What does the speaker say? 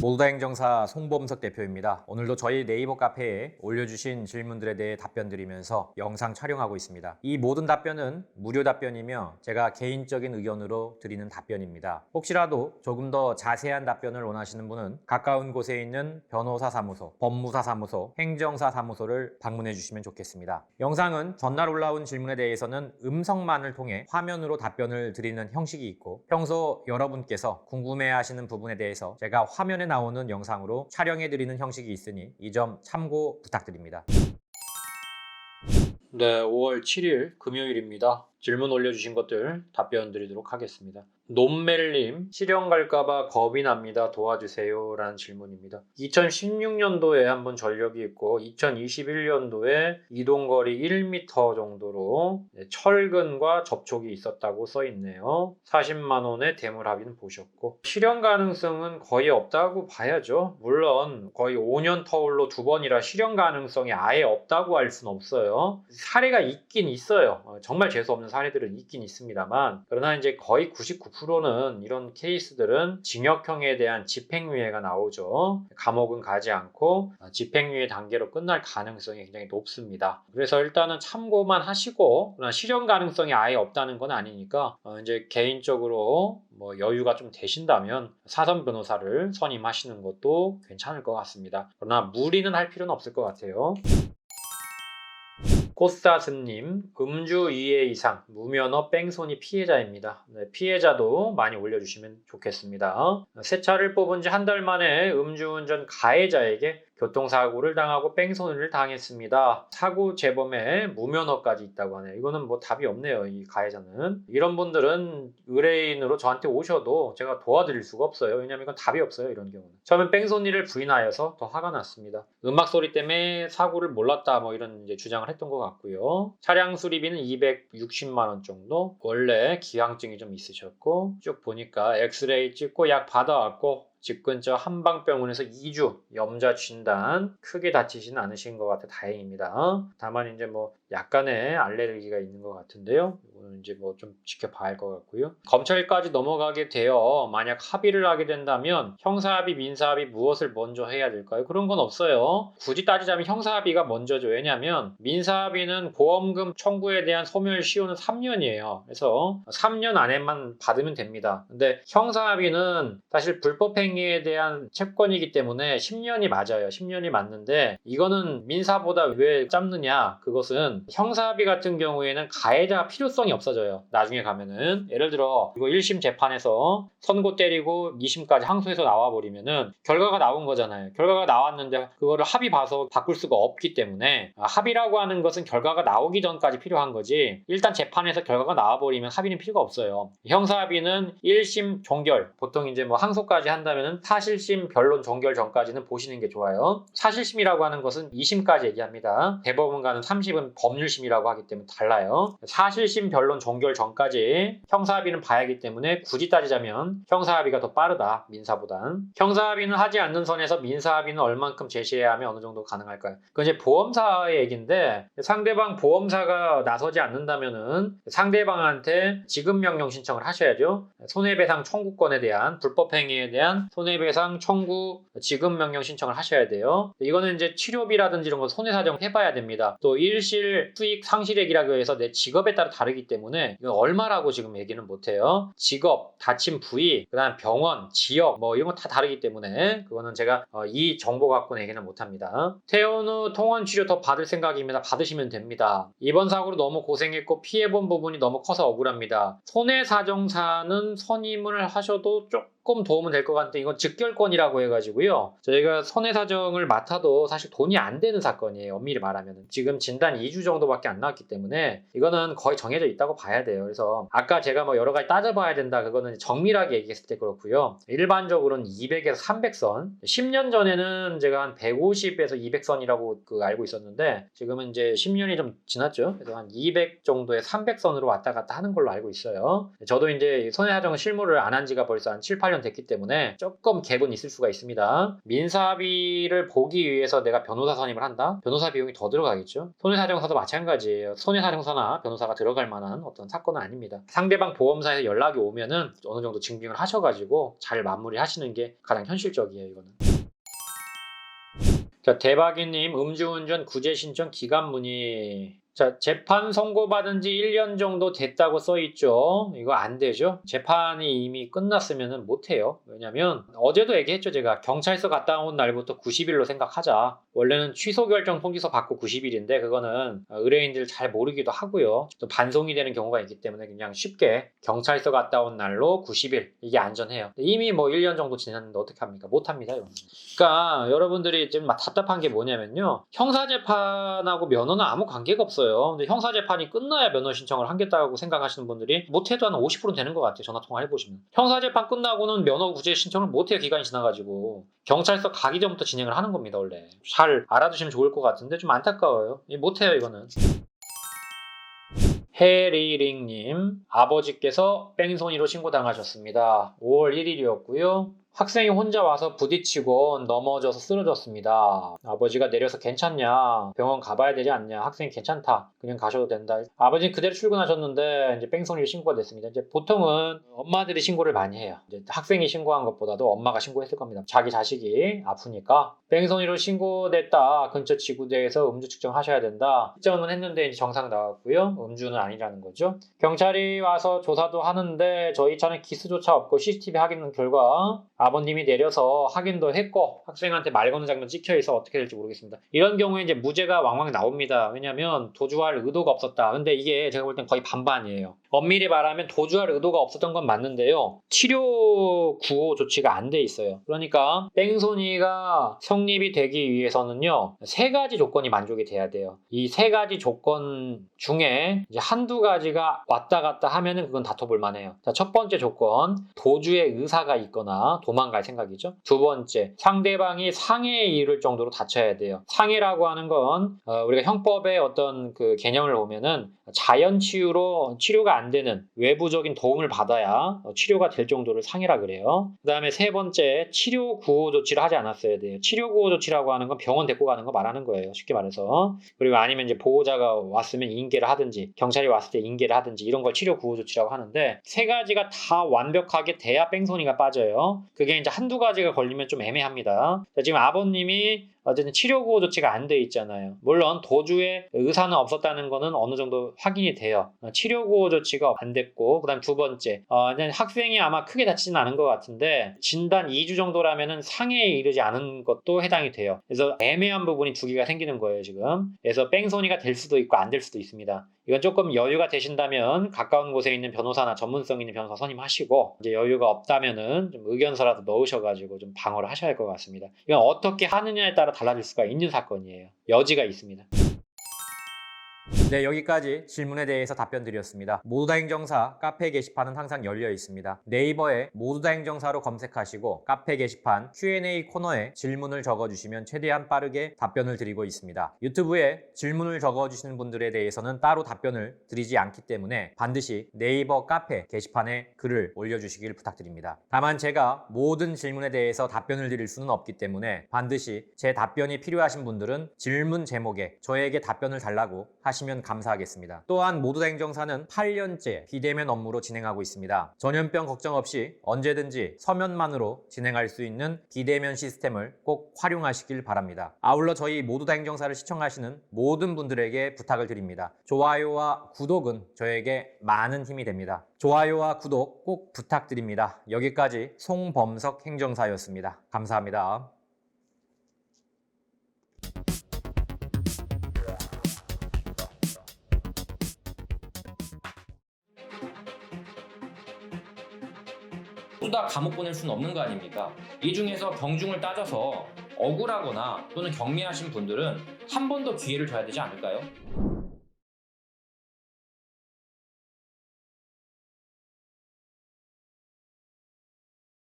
몰다 행정사 송범석 대표입니다. 오늘도 저희 네이버 카페에 올려주신 질문들에 대해 답변 드리면서 영상 촬영하고 있습니다. 이 모든 답변은 무료 답변이며 제가 개인적인 의견으로 드리는 답변입니다. 혹시라도 조금 더 자세한 답변을 원하시는 분은 가까운 곳에 있는 변호사 사무소, 법무사 사무소, 행정사 사무소를 방문해 주시면 좋겠습니다. 영상은 전날 올라온 질문에 대해서는 음성만을 통해 화면으로 답변을 드리는 형식이 있고 평소 여러분께서 궁금해 하시는 부분에 대해서 제가 화면에 나오는 영상으로 촬영해 드리는 형식이 있으니 이 점 참고 부탁드립니다. 네, 5월 7일 금요일입니다. 질문 올려주신 것들 답변 드리도록 하겠습니다. 논멜님, 실형 갈까봐 겁이 납니다. 도와주세요. 라는 질문입니다. 2016년도에 한번 전력이 있고, 2021년도에 이동거리 1m 정도로 네, 철근과 접촉이 있었다고 써 있네요. 40만원의 대물 합의는 보셨고, 실형 가능성은 거의 없다고 봐야죠. 물론, 거의 5년 터울로 두 번이라 실형 가능성이 아예 없다고 할 수는 없어요. 사례가 있긴 있어요. 어, 정말 재수없는 사례들은 있긴 있습니다만, 그러나 이제 거의 99%는 이런 케이스들은 징역형에 대한 집행유예가 나오죠. 감옥은 가지 않고 어, 집행유예 단계로 끝날 가능성이 굉장히 높습니다. 그래서 일단은 참고만 하시고, 그러나 실형 가능성이 아예 없다는 건 아니니까, 어, 이제 개인적으로 뭐 여유가 좀 되신다면 사선 변호사를 선임하시는 것도 괜찮을 것 같습니다. 그러나 무리는 할 필요는 없을 것 같아요. 꽃사슴님, 음주 2회 이상, 무면허 뺑소니 피해자입니다. 네, 피해자도 많이 올려주시면 좋겠습니다. 새 차를 뽑은 지 한 달 만에 음주운전 가해자에게 교통사고를 당하고 뺑소니를 당했습니다. 사고 재범에 무면허까지 있다고 하네요. 이거는 뭐 답이 없네요. 이 가해자는. 이런 분들은 의뢰인으로 저한테 오셔도 제가 도와드릴 수가 없어요. 왜냐면 이건 답이 없어요. 이런 경우는. 처음엔 뺑소니를 부인하여서 더 화가 났습니다. 음악 소리 때문에 사고를 몰랐다 뭐 이런 이제 주장을 했던 것 같고요. 차량 수리비는 260만 원 정도. 원래 기항증이 좀 있으셨고 쭉 보니까 엑스레이 찍고 약 받아왔고 집 근처 한방병원에서 2주 염자 진단 크게 다치지는 않으신 것 같아 다행입니다. 다만 이제 뭐 약간의 알레르기가 있는 것 같은데요. 이거는 이제 뭐 좀 지켜봐야 할 것 같고요. 검찰까지 넘어가게 되어 만약 합의를 하게 된다면 형사합의, 민사합의 무엇을 먼저 해야 될까요? 그런 건 없어요. 굳이 따지자면 형사합의가 먼저죠. 왜냐하면 민사합의는 보험금 청구에 대한 소멸 시효는 3년이에요. 그래서 3년 안에만 받으면 됩니다. 근데 형사합의는 사실 불법 행 위에 대한 채권이기 때문에 10년이 맞아요. 10년이 맞는데 이거는 민사보다 왜 짧느냐? 그것은 형사합의 같은 경우에는 가해자 필요성이 없어져요. 나중에 가면은 예를 들어 이거 1심 재판에서 선고 때리고 2심까지 항소해서 나와 버리면은 결과가 나온 거잖아요. 결과가 나왔는데 그거를 합의 봐서 바꿀 수가 없기 때문에 아, 합의라고 하는 것은 결과가 나오기 전까지 필요한 거지. 일단 재판에서 결과가 나와 버리면 합의는 필요가 없어요. 형사합의는 1심 종결 보통 이제 뭐 항소까지 한다면 은 사실심 변론 종결 전까지는 보시는 게 좋아요. 사실심이라고 하는 것은 2심까지 얘기합니다. 대법원과는 30은 법률심이라고 하기 때문에 달라요. 사실심 변론 종결 전까지 형사합의는 봐야 하기 때문에 굳이 따지자면 형사합의가 더 빠르다. 민사보단. 형사합의는 하지 않는 선에서 민사합의는 얼만큼 제시해야 하면 어느 정도 가능할까요? 그건 이제 보험사의 얘기인데 상대방 보험사가 나서지 않는다면은 상대방한테 지급 명령 신청을 하셔야죠. 손해배상 청구권에 대한 불법 행위에 대한 손해배상 청구 지급 명령 신청을 하셔야 돼요. 이거는 이제 치료비라든지 이런 거 손해사정 해봐야 됩니다. 또 일실 수익 상실액이라고 해서 내 직업에 따라 다르기 때문에 이건 얼마라고 지금 얘기는 못해요. 직업, 다친 부위, 그다음 병원, 지역 뭐 이런 거 다 다르기 때문에 그거는 제가 어, 이 정보 갖고는 얘기는 못합니다. 퇴원 후 통원 치료 더 받을 생각입니다. 받으시면 됩니다. 이번 사고로 너무 고생했고 피해본 부분이 너무 커서 억울합니다. 손해사정사는 선임을 하셔도 조금 도움은 될 것 같은데 이건 즉결권이라고 해가지고요. 저희가 손해사정을 맡아도 사실 돈이 안 되는 사건이에요. 엄밀히 말하면 지금 진단 2주 정도밖에 안 나왔기 때문에 이거는 거의 정해져 있다고 봐야 돼요. 그래서 아까 제가 뭐 여러 가지 따져봐야 된다 그거는 정밀하게 얘기했을 때 그렇고요. 일반적으로는 200에서 300선 10년 전에는 제가 한 150에서 200선이라고 그 알고 있었는데 지금은 이제 10년이 좀 지났죠. 그래서 한 200 정도의 300선으로 왔다 갔다 하는 걸로 알고 있어요. 저도 이제 손해사정 실무를 안 한 지가 벌써 한 7, 8 18년 됐기 때문에 조금 갭은 있을 수가 있습니다. 민사비를 보기 위해서 내가 변호사 선임을 한다? 변호사 비용이 더 들어가겠죠. 손해사정사도 마찬가지예요. 손해사정사나 변호사가 들어갈 만한 어떤 사건은 아닙니다. 상대방 보험사에서 연락이 오면은 어느 정도 증빙을 하셔가지고 잘 마무리하시는 게 가장 현실적이에요. 이거는. 자, 대박이님, 음주운전 구제 신청 기간 문의. 자, 재판 선고받은 지 1년 정도 됐다고 써 있죠. 이거 안 되죠. 재판이 이미 끝났으면 못해요. 왜냐면, 어제도 얘기했죠. 제가 경찰서 갔다 온 날부터 90일로 생각하자. 원래는 취소 결정 통지서 받고 90일인데, 그거는 의뢰인들 잘 모르기도 하고요. 또 반송이 되는 경우가 있기 때문에 그냥 쉽게 경찰서 갔다 온 날로 90일. 이게 안전해요. 이미 뭐 1년 정도 지났는데 어떻게 합니까? 못 합니다. 이거는. 그러니까 여러분들이 지금 막 답답한 게 뭐냐면요. 형사 재판하고 면허는 아무 관계가 없어요. 근데 형사 재판이 끝나야 면허 신청을 하겠다고 생각하시는 분들이 못해도 한 50% 되는 것 같아요. 전화 통화 해보시면. 형사 재판 끝나고는 면허 구제 신청을 못해요. 기간이 지나가지고. 경찰서 가기 전부터 진행을 하는 겁니다. 원래. 잘 알아두시면 좋을 것 같은데 좀 안타까워요. 이 못해요. 이거는. 해리링님, 아버지께서 뺑소니로 신고당하셨습니다. 5월 1일이었고요. 학생이 혼자 와서 부딪히고 넘어져서 쓰러졌습니다. 아버지가 내려서 괜찮냐? 병원 가봐야 되지 않냐? 학생이 괜찮다. 그냥 가셔도 된다. 아버지는 그대로 출근하셨는데 이제 뺑소니로 신고가 됐습니다. 이제 보통은 엄마들이 신고를 많이 해요. 이제 학생이 신고한 것보다도 엄마가 신고했을 겁니다. 자기 자식이 아프니까 뺑소니로 신고됐다. 근처 지구대에서 음주 측정하셔야 된다. 측정은 했는데 이제 정상 나왔고요. 음주는 아니라는 거죠. 경찰이 와서 조사도 하는데 저희 차는 기스조차 없고 CCTV 확인 결과 아버님이 내려서 확인도 했고 학생한테 말 거는 장면 찍혀 있어 어떻게 될지 모르겠습니다. 이런 경우에 이제 무죄가 왕왕 나옵니다. 왜냐하면 도주할 의도가 없었다. 근데 이게 제가 볼 땐 거의 반반이에요. 엄밀히 말하면 도주할 의도가 없었던 건 맞는데요. 치료 구호 조치가 안 돼 있어요. 그러니까 뺑소니가 성립이 되기 위해서는요. 세 가지 조건이 만족이 돼야 돼요. 이 세 가지 조건 중에 이제 한두 가지가 왔다 갔다 하면은 그건 다퉈볼 만해요. 자, 첫 번째 조건 도주의 의사가 있거나 도망갈 생각이죠. 두 번째 상대방이 상해에 이를 정도로 다쳐야 돼요. 상해라고 하는 건 어, 우리가 형법의 어떤 그 개념을 보면은 자연 치유로 치료가 안 되는 외부적인 도움을 받아야 어, 치료가 될 정도를 상해라 그래요. 그 다음에 세 번째 치료 구호 조치를 하지 않았어야 돼요. 치료 구호 조치라고 하는 건 병원 데리고 가는 거 말하는 거예요. 쉽게 말해서. 그리고 아니면 이제 보호자가 왔으면 인계를 하든지 경찰이 왔을 때 인계를 하든지 이런 걸 치료 구호 조치라고 하는데 세 가지가 다 완벽하게 돼야 뺑소니가 빠져요. 그게 이제 한두 가지가 걸리면 좀 애매합니다. 자, 지금 아버님이 어쨌든 치료 구호 조치가 안 돼 있잖아요. 물론 도주의 의사는 없었다는 거는 어느 정도 확인이 돼요. 어, 치료 구호 조치가 안 됐고, 그다음 두 번째, 어, 학생이 아마 크게 다치진 않은 것 같은데 진단 2주 정도라면은 상해에 이르지 않은 것도 해당이 돼요. 그래서 애매한 부분이 두 개가 생기는 거예요 지금. 그래서 뺑소니가 될 수도 있고 안 될 수도 있습니다. 이건 조금 여유가 되신다면 가까운 곳에 있는 변호사나 전문성 있는 변호사 선임하시고 이제 여유가 없다면은 좀 의견서라도 넣으셔가지고 좀 방어를 하셔야 할 것 같습니다. 이건 어떻게 하느냐에 따라 달라질 수가 있는 사건이에요. 여지가 있습니다. 네, 여기까지 질문에 대해서 답변 드렸습니다. 모두 다 행정사 카페 게시판은 항상 열려 있습니다. 네이버에 모두 다 행정사로 검색하시고 카페 게시판 Q&A 코너에 질문을 적어주시면 최대한 빠르게 답변을 드리고 있습니다. 유튜브에 질문을 적어주시는 분들에 대해서는 따로 답변을 드리지 않기 때문에 반드시 네이버 카페 게시판에 글을 올려주시길 부탁드립니다. 다만 제가 모든 질문에 대해서 답변을 드릴 수는 없기 때문에 반드시 제 답변이 필요하신 분들은 질문 제목에 저에게 답변을 달라고 하시면 감사하겠습니다. 또한 모두 다 행정사는 8년째 비대면 업무로 진행하고 있습니다. 전염병 걱정 없이 언제든지 서면만으로 진행할 수 있는 비대면 시스템을 꼭 활용하시길 바랍니다. 아울러 저희 모두 다 행정사를 시청하시는 모든 분들에게 부탁을 드립니다. 좋아요와 구독은 저에게 많은 힘이 됩니다. 좋아요와 구독 꼭 부탁드립니다. 여기까지 송범석 행정사였습니다. 감사합니다. 모두 다 감옥 보낼 수는 없는 거 아닙니까? 이 중에서 경중을 따져서 억울하거나 또는 경미하신 분들은 한 번 더 기회를 줘야 되지 않을까요?